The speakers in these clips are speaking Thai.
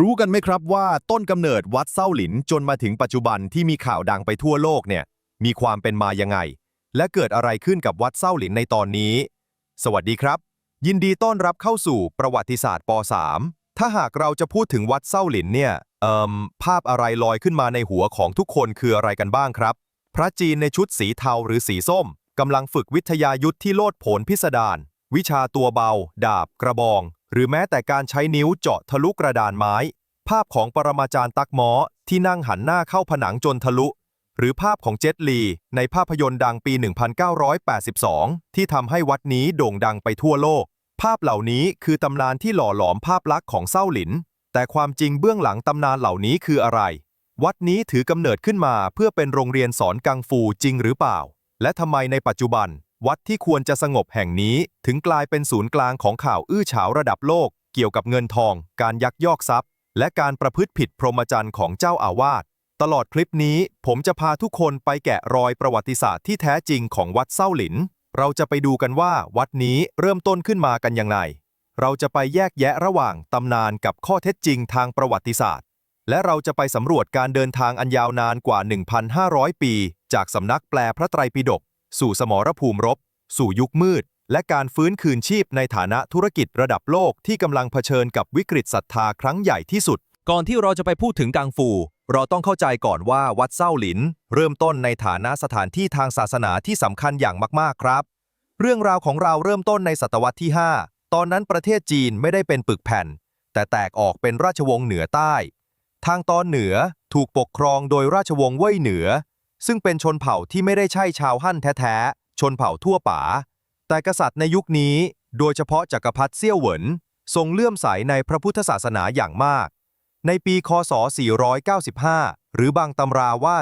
รู้กันไหมครับว่าต้นกำเนิดวัดเส้าหลินจนมาถึงปัจจุบันที่มีข่าวดังไปทั่วโลกเนี่ย มีความเป็นมายังไง และเกิดอะไรขึ้นกับวัดเส้าหลินในตอนนี้ สวัสดีครับ ยินดีต้อนรับเข้าสู่ประวัติศาสตร์ป .3 ถ้าหากเราจะพูดถึงวัดเส้าหลินเนี่ยเอ่มภาพอะไรลอยขึ้นมาในหัวของทุกคนคืออะไรกันบ้างครับ พระจีนในชุดสีเทาหรือสีส้มกำลังฝึกวิทยายุทธที่โลดโผนพิสดารวิชาตัวเบา ดาบ กระบอง หรือแม้แต่การใช้นิ้วเจาะทะลุกระดานไม้ ภาพของปรมาจารย์ตักหมอที่นั่งหันหน้าเข้าผนังจนทะลุ หรือภาพของเจ็ตลี ในภาพยนตร์ดังปี 1982 ที่ทำให้วัดนี้โด่งดังไปทั่วโลก ภาพเหล่านี้คือตำนานที่หล่อหลอมภาพลักษณ์ของเส้าหลิน แต่ความจริงเบื้องหลังตำนานเหล่านี้คืออะไร วัดนี้ถือกำเนิดขึ้นมาเพื่อเป็นโรงเรียนสอนกังฟูจริงหรือเปล่า และทำไมในปัจจุบัน วัดที่ควรจะสงบแห่งนี้ถึงกลายเป็นศูนย์กลางของข่าวอื้อฉาวระดับโลก เกี่ยวกับเงินทอง การยักยอกทรัพย์ และการประพฤติผิดพรหมจรรย์ของเจ้าอาวาสตลอดคลิปนี้ผมจะพาทุกคนไปแกะรอยประวัติศาสตร์ที่แท้จริงของวัดเส้าหลิน เราจะไปดูกันว่าวัดนี้เริ่มต้นขึ้นมากันยังไงเราจะไปแยกแยะระหว่างตำนานกับข้อเท็จจริงทางประวัติศาสตร์ และเราจะไปสำรวจการเดินทางอันยาวนานกว่า 1,500 ปี จากสำนักแปลพระไตรปิฎก สู่สมรภูมิรบ สู่ยุคมืด และการฟื้นคืนชีพในฐานะธุรกิจระดับโลกที่กำลังเผชิญกับวิกฤตศรัทธาครั้งใหญ่ที่สุด ก่อนที่เราจะไปพูดถึงกังฟู เราต้องเข้าใจก่อนว่าวัดเส้าหลิน เริ่มต้นในฐานะสถานที่ทางศาสนาที่สำคัญอย่างมากๆครับ เรื่องราวของเราเริ่มต้นในศตวรรษที่ 5 ตอนนั้นประเทศจีนไม่ได้เป็นปึกแผ่น แต่แตกออกเป็นราชวงศ์เหนือใต้ ทางตอนเหนือถูกปกครองโดยราชวงศ์เว่ยเหนือ ซึ่งเป็นชนเผ่าที่ไม่ได้ใช่ชาวฮั่นแท้ๆ ชนเผ่าทั่วป่า แต่กษัตริย์ในยุคนี้ โดยเฉพาะจักรพรรดิเซี่ยวเหวิน ทรงเลื่อมใสในพระพุทธศาสนาอย่างมาก ในปีคศ 495 หรือบางตำราว่า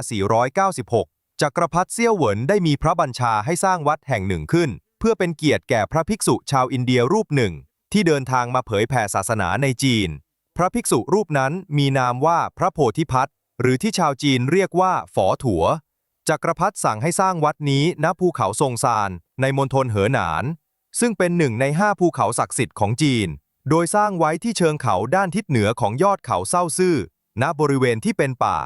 496 จักรพรรดิเซี่ยวเหวินได้มีพระบัญชาให้สร้างวัดแห่งหนึ่งขึ้น เพื่อเป็นเกียรติแก่พระภิกษุชาวอินเดียรูปหนึ่ง ที่เดินทางมาเผยแผ่ศาสนาในจีน พระภิกษุรูปนั้นมีนามว่าพระโพธิพัฒหรือที่ชาวจีนเรียกว่าฝอถัว จักรพรรดิสั่งให้สร้างวัดนี้ณภูเขาทรงซานในมณฑลเหอหนาน ซึ่งเป็นหนึ่งในห้าภูเขาศักดิ์สิทธิ์ของจีน โดยสร้างไว้ที่เชิงเขาด้านทิศเหนือของยอดเขาเศร้าซื่อ ณบริเวณที่เป็นป่า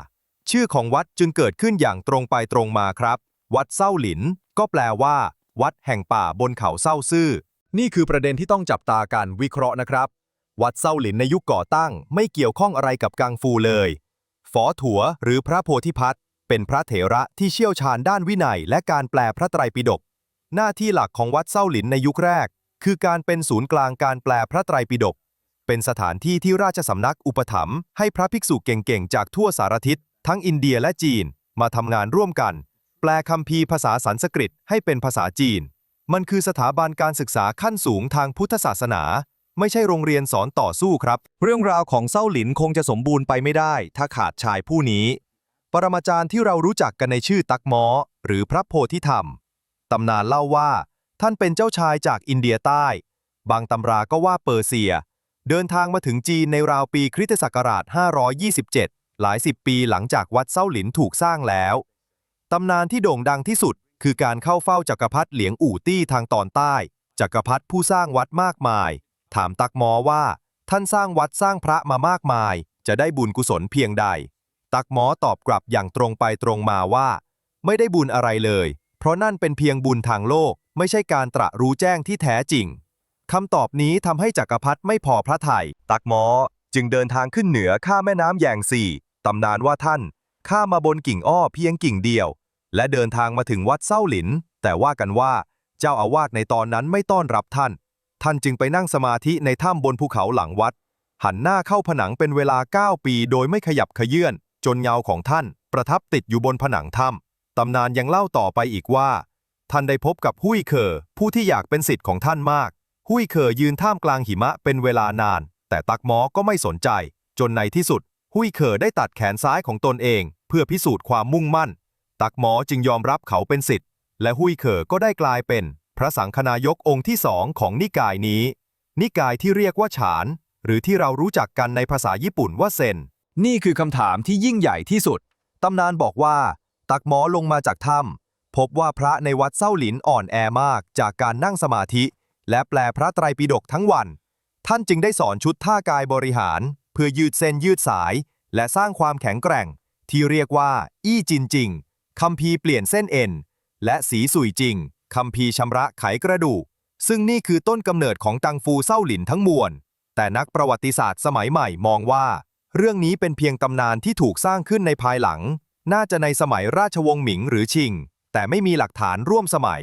ชื่อของวัดจึงเกิดขึ้นอย่างตรงไปตรงมาครับ วัดเศร้าหลิน ก็แปลว่า วัดแห่งป่าบนเขาเศร้าซื่อ นี่คือประเด็นที่ต้องจับตาการวิเคราะห์นะครับ วัดเศร้าหลินในยุคก่อตั้ง ไม่เกี่ยวข้องอะไรกับกังฟูเลย ฝอถัวหรือพระโพธิพัฒน์ เป็นพระเถระที่เชี่ยวชาญด้านวินัยและการแปลพระไตรปิฎก หน้าที่หลักของวัดเส้าหลินในยุคแรก คือการเป็นศูนย์กลางการแปลพระไตรปิฎก เป็นสถานที่ที่ราชสำนักอุปถัมภ์ให้พระภิกษุเก่งๆ จากทั่วสารทิศ ทั้งอินเดียและจีน มาทำงานร่วมกัน แปลคัมภีภาษาสันสกฤตให้เป็นภาษาจีน มันคือสถาบันการศึกษาขั้นสูงทางพุทธศาสนา ไม่ใช่โรงเรียนสอนต่อสู้ครับ เรื่องราวของเส้าหลินคงจะสมบูรณ์ไปไม่ได้ ถ้าขาดชายผู้นี้ ปรมาจารย์ที่เรารู้จักกันในชื่อตักม้อ หรือพระโพธิธรรม ตำนานเล่าว่า ท่านเป็นเจ้าชายจากอินเดียใต้ บางตำราก็ว่าเปอร์เซีย เดินทางมาถึงจีนในราวปีคริสตศักราช 527 หลายสิบปีหลังจากวัดเส้าหลินถูกสร้างแล้ว ตำนานที่โด่งดังที่สุด คือการเข้าเฝ้าจักรพรรดิเหลียงอู่ตี้ทางตอนใต้ จักรพรรดิผู้สร้างวัดมากมาย ถามตักมอว่า ท่านสร้างวัดสร้างพระมามากมาย จะได้บุญกุศลเพียงใด ตักหมอตอบกลับอย่างตรงไปตรงมาว่า ไม่ได้บุญอะไรเลย เพราะนั่นเป็นเพียงบุญทางโลก ไม่ใช่การตระรู้แจ้งที่แท้จริงคำตอบนี้ทำให้จักรพรรดิไม่พอพระทยัยตักหมอจึงเดินทางขึ้นเหนือข้าแม่น้ำแยงสี่ตำนานว่าท่านข้ามาบนกิ่งอ้อเพียงกิ่งเดียว และเดินทางมาถึงวัดเส้าหลิน แต่ว่ากันว่า เจ้าอาวาสในตอนนั้นไม่ต้อนรับท่าน ท่านจึงไปนั่งสมาธิในถ้ำบนภูเขาหลังวัด หันหน้าเข้าผนังเป็นเวลา 9 ปีโดยไม่ขยับเขยื่อน จนเงาของท่านประทับติดอยู่บนผนังถ้ำตำนานยังเล่าต่อไปอีกว่า ท่านได้พบกับหุยเคอผู้ที่อยากเป็นสิทธิ์ของท่านมาก หุยเคอยืนท่ามกลางหิมะเป็นเวลานาน แต่ตักหมอก็ไม่สนใจ จนในที่สุด หุยเคอได้ตัดแขนซ้ายของตนเอง เพื่อพิสูจน์ความมุ่งมั่น ตักหมอจึงยอมรับเขาเป็นสิทธิ์ และหุยเคอก็ได้กลายเป็น พระสังฆนายกองค์ที่สองของนิกายนี้ นิกายที่เรียกว่าฉาน หรือที่เรารู้จักกันในภาษาญี่ปุ่นว่าเซน นี่คือคำถามที่ยิ่งใหญ่ที่สุด ตำนานบอกว่า ตักหมอลงมาจากถ้ำพบว่าพระในวัดเส้าหลินอ่อนแอมากจากการนั่งสมาธิ และแปลพระไตรปิฎกทั้งวัน ท่านจึงได้สอนชุดท่ากายบริหาร เพื่อยืดเส้นยืดสาย และสร้างความแข็งแกร่ง ที่เรียกว่า อี้จินจริงคัมภีเปลี่ยนเส้นเอ็น และสีสุยจริงคัมภีชำระไขกระดูกซึ่งนี่คือต้นกำเนิดของตังฟูเศร้าหลินทั้งมวล แต่นักประวัติศาสตร์สมัยใหม่มองว่า เรื่องนี้เป็นเพียงตำนานที่ถูกสร้างขึ้นในภายหลัง น่าจะในสมัยราชวงศ์หมิงหรือชิง แต่ไม่มีหลักฐานร่วมสมัย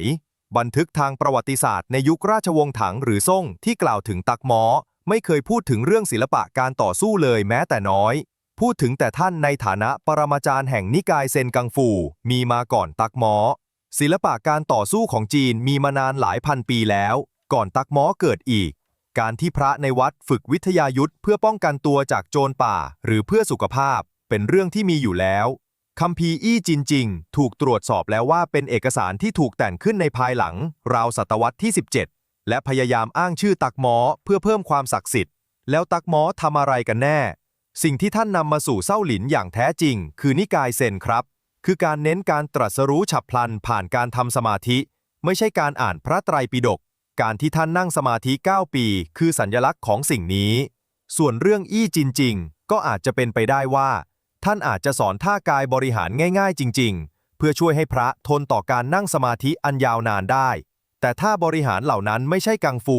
บันทึกทางประวัติศาสตร์ในยุคราชวงศ์ถังหรือซ่งที่กล่าวถึงตักม้อไม่เคยพูดถึงเรื่องศิลปะการต่อสู้เลยแม้แต่น้อย พูดถึงแต่ท่านในฐานะปรมาจารย์แห่งนิกายเซนกังฟู มีมาก่อนตักม้อศิลปะการต่อสู้ของจีนมีมานานหลายพันปีแล้ว ก่อนตักม้อเกิดอีก การที่พระในวัดฝึกวิทยายุทธเพื่อป้องกันตัวจากโจรป่า หรือเพื่อสุขภาพ เป็นเรื่องที่มีอยู่แล้วคัมภีร์อี้จินจริง ถูกตรวจสอบแล้วว่าเป็นเอกสารที่ถูกแต่งขึ้นในภายหลัง ราวศตวรรษที่ 17 และพยายามอ้างชื่อตักหมอเพื่อเพิ่มความศักดิ์สิทธิ์ แล้วตักหมอทำอะไรกันแน่ สิ่งที่ท่านนำมาสู่เศร้าหลินอย่างแท้จริง คือนิกายเซนครับ คือการเน้นการตรัสรู้ฉับพลันผ่านการทำสมาธิ ไม่ใช่การอ่านพระไตรปิฎก การที่ท่านนั่งสมาธิ 9 ปี คือสัญญลักษณ์ของสิ่งนี้ ส่วนเรื่องอี้จินจริงก็อาจจะเป็นไปได้ว่า ท่านอาจจะสอนท่ากายบริหารง่าย ๆ จริง ๆ เพื่อช่วยให้พระทนต่อการนั่งสมาธิอันยาวนานได้ แต่ถ้าบริหารเหล่านั้นไม่ใช่กังฟู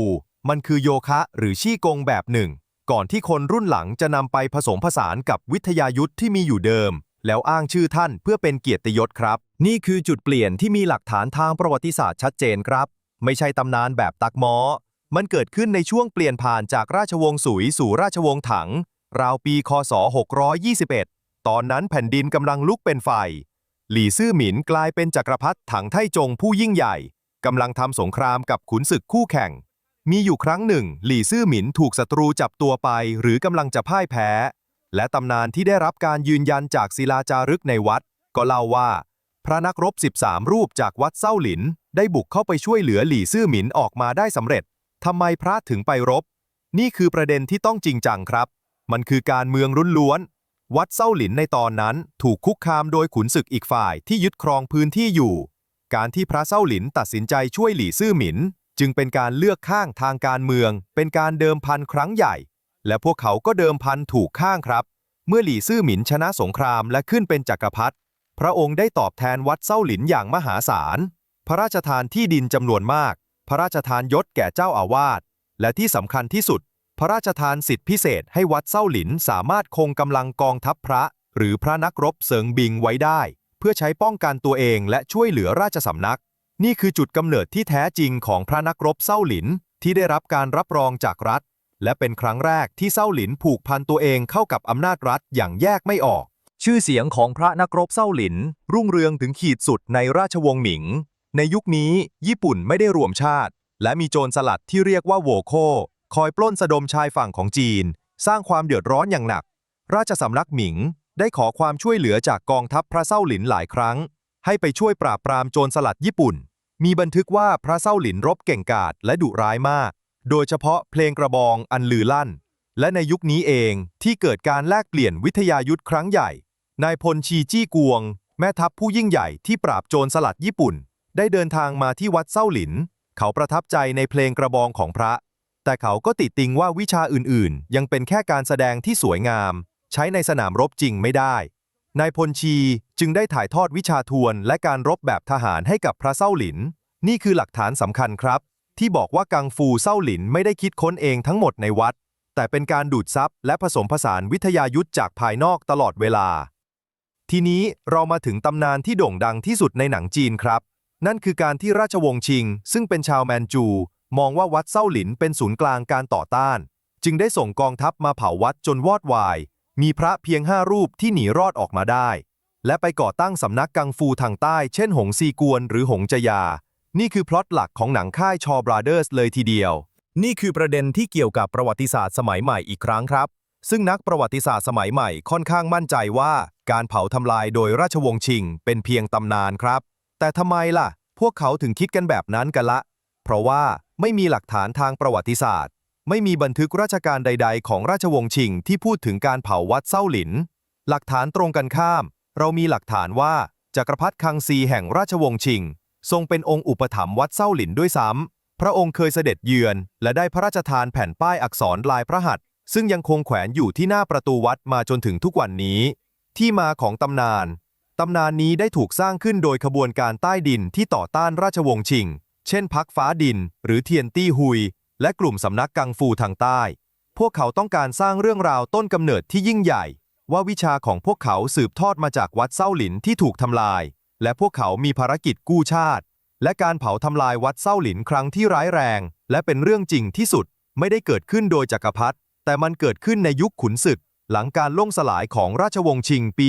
มันคือโยคะหรือชี่กงแบบหนึ่ง ก่อนที่คนรุ่นหลังจะนำไปผสมผสานกับวิทยายุทธที่มีอยู่เดิม แล้วอ้างชื่อท่านเพื่อเป็นเกียรติยศครับ นี่คือจุดเปลี่ยนที่มีหลักฐานทางประวัติศาสตร์ชัดเจนครับ ไม่ใช่ตำนานแบบตักม้อ มันเกิดขึ้นในช่วงเปลี่ยนผ่านจากราชวงศ์สุยสู่ราชวงศ์ถัง ราวปีคศ 621 ตอนนั้นแผ่นดินกำลังลุกเป็นไฟ หลี่ซื่อหมินกลายเป็นจักรพรรดิถังไทจงผู้ยิ่งใหญ่กำลังทำสงครามกับขุนศึกคู่แข่ง มีอยู่ครั้งหนึ่ง หลี่ซื่อหมินถูกศัตรูจับตัวไปหรือกำลังจะพ่ายแพ้ และตำนานที่ได้รับการยืนยันจากศิลาจารึกในวัด ก็เล่าว่า พระนักรบ 13 รูปจากวัดเส้าหลิน ได้บุกเข้าไปช่วยเหลือหลี่ซื่อหมินออกมาได้สำเร็จทำไมพระถึงไปรบ นี่คือประเด็นที่ต้องจริงจังครับ มันคือการเมืองรุนล้วน วัดเส้าหลินในตอนนั้นถูกคุกคามโดยขุนศึกอีกฝ่ายที่ยึดครองพื้นที่อยู่ การที่พระเส้าหลินตัดสินใจช่วยหลี่ซื่อหมิน จึงเป็นการเลือกข้างทางการเมือง เป็นการเดิมพันครั้งใหญ่ และพวกเขาก็เดิมพันถูกข้างครับ เมื่อหลี่ซื่อหมินชนะสงครามและขึ้นเป็นจักรพรรดิพระองค์ได้ตอบแทนวัดเส้าหลินอย่างมหาศาล พระราชทานที่ดินจำนวนมาก พระราชทานยศแก่เจ้าอาวาส และที่สำคัญที่สุด พระราชทานสิทธิพิเศษให้วัดเส้าหลินสามารถคงกำลังกองทัพพระ หรือพระนักรบเสริงบิงไว้ได้ เพื่อใช้ป้องกันตัวเองและช่วยเหลือราชสำนัก นี่คือจุดกำเนิดที่แท้จริงของพระนักรบเส้าหลินที่ได้รับการรับรองจากรัฐ และเป็นครั้งแรกที่เส้าหลินผูกพันตัวเองเข้ากับอำนาจรัฐอย่างแยกไม่ออก ชื่อเสียงของพระนักรบเส้าหลิน รุ่งเรืองถึงขีดสุดในราชวงศ์หมิง ในยุคนี้ ญี่ปุ่นไม่ได้รวมชาติ และมีโจรสลัดที่เรียกว่าโวโค คอยปล้นสะดมชายฝั่งของจีน สร้างความเดือดร้อนอย่างหนัก ราชสำนักหมิง ได้ขอความช่วยเหลือจากกองทัพพระเส้าหลินหลายครั้ง ให้ไปช่วยปราบปรามโจรสลัดญี่ปุ่น มีบันทึกว่าพระเส้าหลินรบเก่งกาจและดุร้ายมาก โดยเฉพาะเพลงกระบองอันลือลั่น และในยุคนี้เองที่เกิดการแลกเปลี่ยนวิทยายุทธครั้งใหญ่นายพลชีจี้กวง แม่ทัพผู้ยิ่งใหญ่ที่ปราบโจรสลัดญี่ปุ่น ได้เดินทางมาที่วัดเส้าหลิน เขาประทับใจในเพลงกระบองของพระ แต่เขาก็ติดติงว่าวิชาอื่นๆ ยังเป็นแค่การแสดงที่สวยงาม ใช้ในสนามรบจริงไม่ได้ นายพลชีจึงได้ถ่ายทอดวิชาทวนและการรบแบบทหารให้กับพระเส้าหลิน นี่คือหลักฐานสำคัญครับ ที่บอกว่ากังฟูเส้าหลินไม่ได้คิดค้นเองทั้งหมดในวัด แต่เป็นการดูดซับและผสมผสานวิทยายุทธจากภายนอกตลอดเวลาทีนี้เรามาถึงตำนานที่โด่งดังที่สุดในหนังจีนครับ นั่นคือการที่ราชวงศ์ชิง ซึ่งเป็นชาวแมนจู มองว่าวัดเส้าหลินเป็นศูนย์กลางการต่อต้าน จึงได้ส่งกองทัพมาเผาวัดจนวอดวาย มีพระเพียงห้ารูปที่หนีรอดออกมาได้ และไปก่อตั้งสำนักกังฟูทางใต้ เช่นหงซีกวนหรือหงจยา นี่คือพล็อตหลักของหนังค่ายชอบราเดอร์สเลยทีเดียว นี่คือประเด็นที่เกี่ยวกับประวัติศาสตร์สมัยใหม่อีกครั้งครับ ซึ่งนักประวัติศาสตร์สมัยใหม่ค่อนข้างมั่นใจว่า การเผาทำลายโดยราชวงศ์ชิง เป็นเพียงตำนานครับ แต่ทำไมล่ะ พวกเขาถึงคิดกันแบบนั้นกันละ เพราะว่าไม่มีหลักฐานทางประวัติศาสตร์ ไม่มีบันทึกราชการใด ๆ ของราชวงศ์ชิงที่พูดถึงการเผาวัดเส้าหลิน หลักฐานตรงกันข้าม เรามีหลักฐานว่าจักรพรรดิคังซีแห่งราชวงศ์ชิง ทรงเป็นองค์อุปถัมภ์วัดเส้าหลินด้วยซ้ำพระองค์เคยเสด็จเยือน และได้พระราชทานแผ่นป้ายอักษรลายพระหัตถ์ซึ่งยังคงแขวนอยู่ที่หน้าประตูวัดมาจนถึงทุกวันนี้ ที่มาของตำนาน ตำนานนี้ได้ถูกสร้างขึ้นโดยขบวนการใต้ดินที่ต่อต้านราชวงศ์ชิง เช่นพักฟ้าดิน หรือเทียนตี้ฮุย และกลุ่มสำนักกังฟูทางใต้ พวกเขาต้องการสร้างเรื่องราวต้นกำเนิดที่ยิ่งใหญ่ ว่าวิชาของพวกเขาสืบทอดมาจากวัดเส้าหลินที่ถูกทำลาย และพวกเขามีภารกิจกู้ชาติ และการเผาทำลายวัดเส้าหลินครั้งที่ร้ายแรง และเป็นเรื่องจริงที่สุด ไม่ได้เกิดขึ้นโดยจักรพรรดิแต่มันเกิดขึ้นในยุคขุนศึก หลังการล่มสลายของราชวงศ์ชิงปี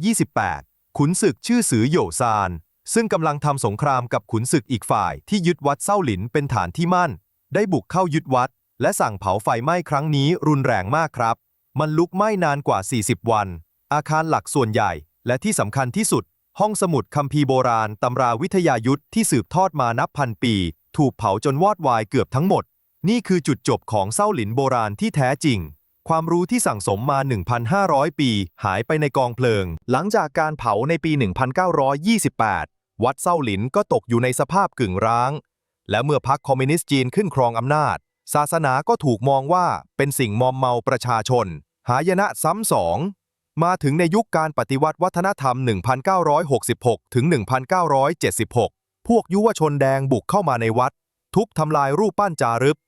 1928 ขุนศึกชื่อสือโยซาน ซึ่งกำลังทำสงครามกับขุนศึกอีกฝ่ายที่ยึดวัดเส้าหลินเป็นฐานที่มั่น ได้บุกเข้ายึดวัด และสั่งเผาไฟไหม้ครั้งนี้รุนแรงมากครับ มันลุกไหม้นานกว่า 40 วัน อาคารหลักส่วนใหญ่ และที่สำคัญที่สุด ห้องสมุดคัมภีร์โบราณตำราวิทยายุทธที่สืบทอดมานับพันปี ถูกเผาจนวอดวายเกือบทั้งหมด นี่คือจุดจบของเส้าหลินโบราณที่แท้จริง ความรู้ที่สั่งสมมา 1,500 ปี หายไปในกองเพลิง หลังจากการเผาในปี 1928 วัดเส้าหลินก็ตกอยู่ในสภาพกึ่งร้าง และเมื่อพรรคคอมมิวนิสต์จีนขึ้นครองอำนาจ ศาสนาก็ถูกมองว่าเป็นสิ่งมอมเมาประชาชน หายนะซ้ำสอง มาถึงในยุคการปฏิวัติวัฒนธรรม 1966 ถึง 1976 พวกยุวชนแดงบุกเข้ามาในวัด ทุบทำลายรูปปั้นจารึก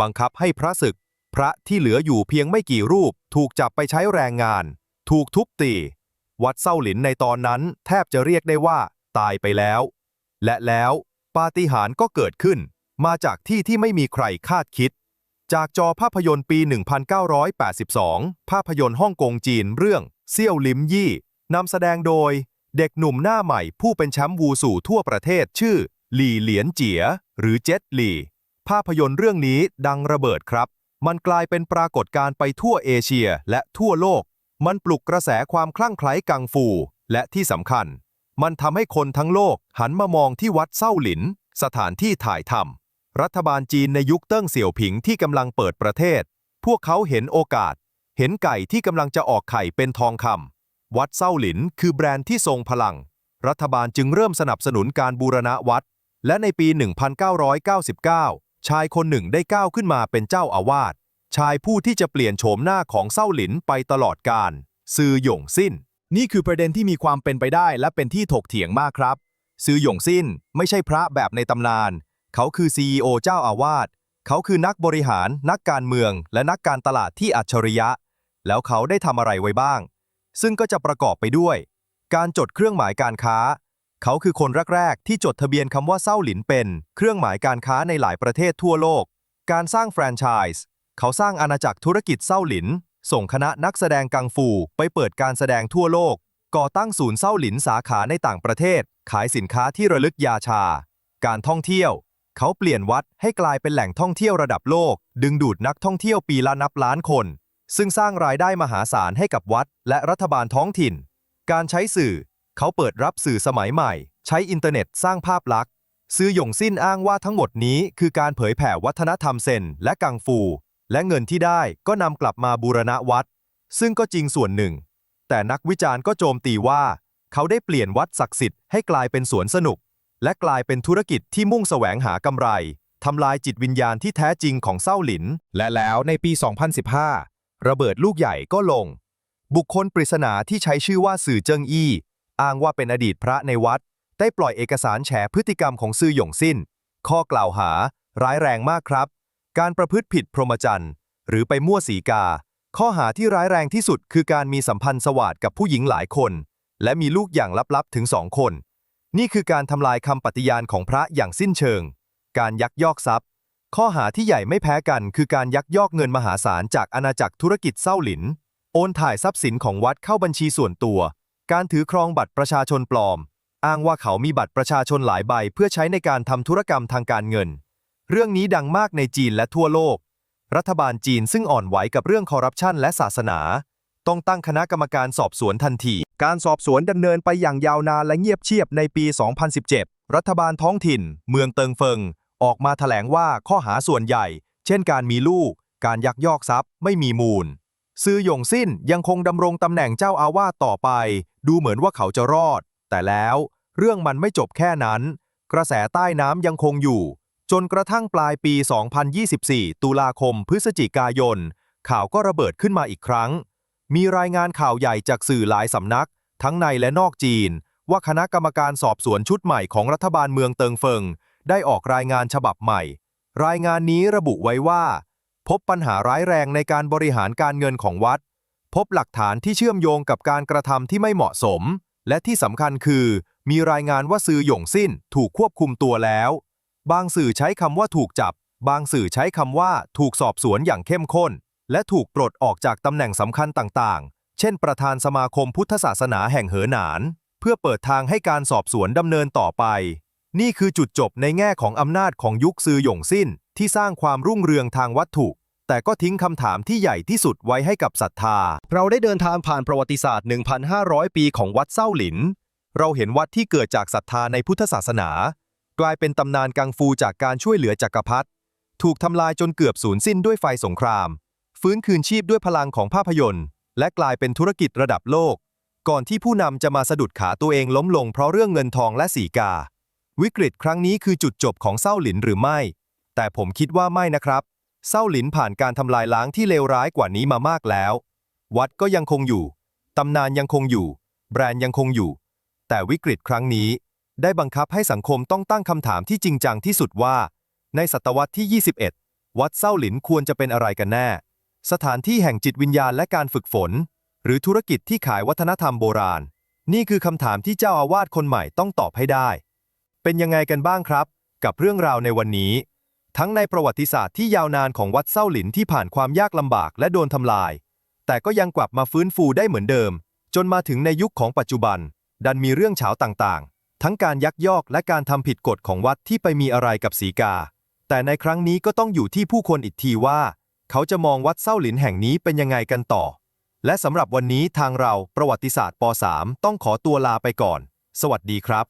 บังคับให้พระศึก พระที่เหลืออยู่เพียงไม่กี่รูปถูกจับไปใช้แรงงาน ถูกทุบตี วัดเส้าหลินในตอนนั้นแทบจะเรียกได้ว่า ตายไปแล้ว และแล้วปาฏิหาริย์ก็เกิดขึ้น มาจากที่ที่ไม่มีใครคาดคิด จากจอภาพยนตร์ปี 1982 ภาพยนตร์ฮ่องกงจีนเรื่อง เซี่ยวลิมยี่นำแสดงโดย เด็กหนุ่มหน้าใหม่ผู้เป็นแชมป์วูสู่ทั่วประเทศชื่อหลี่เหลียนเจีย หรือเจ็ตหลี่ ภาพยนตร์เรื่องนี้ดังระเบิดครับ มันกลายเป็นปรากฏการณ์ไปทั่วเอเชียและทั่วโลก มันปลุกกระแสความคลั่งไคล้กังฟู และที่สำคัญ มันทำให้คนทั้งโลกหันมามองที่วัดเส้าหลิน สถานที่ถ่ายทำรัฐบาลจีนในยุคเติ้งเสี่ยวผิงที่กำลังเปิดประเทศ พวกเขาเห็นโอกาส เห็นไก่ที่กำลังจะออกไข่เป็นทองคำวัดเส้าหลินคือแบรนด์ที่ทรงพลัง รัฐบาลจึงเริ่มสนับสนุนการบูรณะวัด และในปี 1999 ชายคนหนึ่งได้ก้าวขึ้นมาเป็นเจ้าอาวาส ชายผู้ที่จะเปลี่ยนโฉมหน้าของเส้าหลินไปตลอดกาลซือหยงสิ้น นี่คือประเด็นที่มีความเป็นไปได้และเป็นที่ถกเถียงมากครับซือหยงสิ้นไม่ใช่พระแบบในตำนาน เขาคือ CEO เจ้าอาวาส เขาคือนักบริหาร นักการเมือง และนักการตลาดที่อัจฉริยะ แล้วเขาได้ทำอะไรไว้บ้าง ซึ่งก็จะประกอบไปด้วย การจดเครื่องหมายการค้า เขาคือคนแรก ๆ ที่จดทะเบียนคำว่าเส้าหลินเป็น เครื่องหมายการค้าในหลายประเทศทั่วโลก การสร้างแฟรนไชส์เขาสร้างอาณาจักรธุรกิจเส้าหลิน ส่งคณะนักแสดงกังฟูไปเปิดการแสดงทั่วโลก ก่อตั้งศูนย์เส้าหลินสาขาในต่างประเทศ ขายสินค้าที่ระลึกยาชา การท่องเที่ยว เขาเปลี่ยนวัดให้กลายเป็นแหล่งท่องเที่ยวระดับโลก ดึงดูดนักท่องเที่ยวปีละนับล้านคน ซึ่งสร้างรายได้มหาศาลให้กับวัด และรัฐบาลท้องถิ่น การใช้สื่อ เขาเปิดรับสื่อสมัยใหม่ ใช้อินเทอร์เน็ตสร้างภาพลักษณ์ ซื้อหยงสิ้นอ้างว่าทั้งหมดนี้คือการเผยแผ่วัฒนธรรมเซนและกังฟู และเงินที่ได้ก็นำกลับมาบูรณะวัด ซึ่งก็จริงส่วนหนึ่ง แต่นักวิจารณ์ก็โจมตีว่า เขาได้เปลี่ยนวัดศักดิ์สิทธิ์ให้กลายเป็นสวนสนุก และกลายเป็นธุรกิจที่มุ่งแสวงหากำไรทำลายจิตวิญญาณที่แท้จริงของเส้าหลิน และแล้วในปี 2015 ระเบิดลูกใหญ่ก็ลง บุคคลปริศนาที่ใช้ชื่อว่าสื่อเจิงอี้ อ้างว่าเป็นอดีตพระในวัด ได้ปล่อยเอกสารแฉพฤติกรรมของซื่อหยงสิ้น ข้อกล่าวหา ร้ายแรงมากครับ การประพฤติผิดพรหมจรรย์ หรือไปมั่วสีกา ข้อหาที่ร้ายแรงที่สุดคือการมีสัมพันธ์สวัสดกับผู้หญิงหลายคน และมีลูกอย่างลับๆถึงสองคน นี่คือการทำลายคำปฏิญาณของพระอย่างสิ้นเชิง การยักยอกทรัพย์ ข้อหาที่ใหญ่ไม่แพ้กัน คือการยักยอกเงินมหาศาลจากอาณาจักรธุรกิจเส้าหลิน โอนถ่ายทรัพย์สินของวัดเข้าบัญชีส่วนตัว การถือครองบัตรประชาชนปลอม อ้างว่าเขามีบัตรประชาชนหลายใบเพื่อใช้ในการทำธุรกรรมทางการเงิน เรื่องนี้ดังมากในจีนและทั่วโลก รัฐบาลจีนซึ่งอ่อนไหวกับเรื่องคอร์รัปชันและศาสนา ต้องตั้งคณะกรรมการสอบสวนทันที การสอบสวนดำเนินไปอย่างยาวนานและเงียบเชียบในปี 2017 รัฐบาลท้องถิ่น เมืองเติงเฟิง ออกมาแถลงว่าข้อหาส่วนใหญ่ เช่น การมีลูก การยักยอกทรัพย์ ไม่มีมูล ซือหยงสิ้นยังคงดำรงตำแหน่งเจ้าอาวาสต่อไป ดูเหมือนว่าเขาจะรอด แต่แล้วเรื่องมันไม่จบแค่นั้น กระแสใต้น้ำยังคงอยู่ จนกระทั่งปลายปี 2024 ตุลาคมพฤศจิกายน ข่าวก็ระเบิดขึ้นมาอีกครั้ง มีรายงานข่าวใหญ่จากสื่อหลายสำนัก ทั้งในและนอกจีน ว่าคณะกรรมการสอบสวนชุดใหม่ของรัฐบาลเมืองเติงเฟิง ได้ออกรายงานฉบับใหม่ รายงานนี้ระบุไว้ว่า พบปัญหาร้ายแรงในการบริหารการเงินของวัด พบหลักฐานที่เชื่อมโยงกับการกระทำที่ไม่เหมาะสม และที่สำคัญคือ มีรายงานว่าซือหยงสิ้นถูกควบคุมตัวแล้ว บางสื่อใช้คำว่าถูกจับ บางสื่อใช้คำว่าถูกสอบสวนอย่างเข้มข้น และถูกปลดออกจากตำแหน่งสำคัญต่างๆ เช่น ประธานสมาคมพุทธศาสนาแห่งเหอหนาน เพื่อเปิดทางให้การสอบสวนดำเนินต่อไป นี่คือจุดจบในแง่ของอำนาจของยุคซือหยงสิ้น ที่สร้างความรุ่งเรืองทางวัตถุ แต่ก็ทิ้งคำถามที่ใหญ่ที่สุดไว้ให้กับศรัทธา เราได้เดินทางผ่านประวัติศาสตร์ 1,500 ปีของวัดเส้าหลิน เราเห็นวัดที่เกิดจากศรัทธาในพุทธศาสนา กลายเป็นตำนานกังฟูจากการช่วยเหลือจักรพรรดิถูกทำลายจนเกือบสูญสิ้นด้วยไฟสงคราม ฟื้นคืนชีพด้วยพลังของภาพยนตร์ และกลายเป็นธุรกิจระดับโลก ก่อนที่ผู้นำจะมาสะดุดขาตัวเองล้มลงเพราะเรื่องเงินทองและสีกา วิกฤตครั้งนี้คือจุดจบของเส้าหลินหรือไม่ แต่ผมคิดว่าไม่นะครับเส้าหลินผ่านการทำลายล้างที่เลวร้ายกว่านี้มามากแล้ว วัดก็ยังคงอยู่ ตำนานยังคงอยู่ แบรนด์ยังคงอยู่ แต่วิกฤตครั้งนี้ ได้บังคับให้สังคมต้องตั้งคำถามที่จริงจังที่สุดว่า ในศตวรรษที่ 21 วัดเส้าหลินควรจะเป็นอะไรกันแน่ สถานที่แห่งจิตวิญญาณและการฝึกฝน หรือธุรกิจที่ขายวัฒนธรรมโบราณ นี่คือคำถามที่เจ้าอาวาสคนใหม่ต้องตอบให้ได้ เป็นยังไงกันบ้างครับ กับเรื่องราวในวันนี้ ทั้งในประวัติศาสตร์ที่ยาวนานของวัดเส้าหลินที่ผ่านความยากลำบากและโดนทำลาย แต่ก็ยังกลับมาฟื้นฟูได้เหมือนเดิม จนมาถึงในยุคของปัจจุบัน ดันมีเรื่องเฉาต่างๆ ทั้งการยักยอกและการทำผิดกฎของวัดที่ไปมีอะไรกับสีกา แต่ในครั้งนี้ก็ต้องอยู่ที่ผู้คนอีกทีว่า เขาจะมองวัดเส้าหลินแห่งนี้เป็นยังไงกันต่อ และสำหรับวันนี้ทางเราประวัติศาสตร์ป .3 ต้องขอตัวลาไปก่อน สวัสดีครับ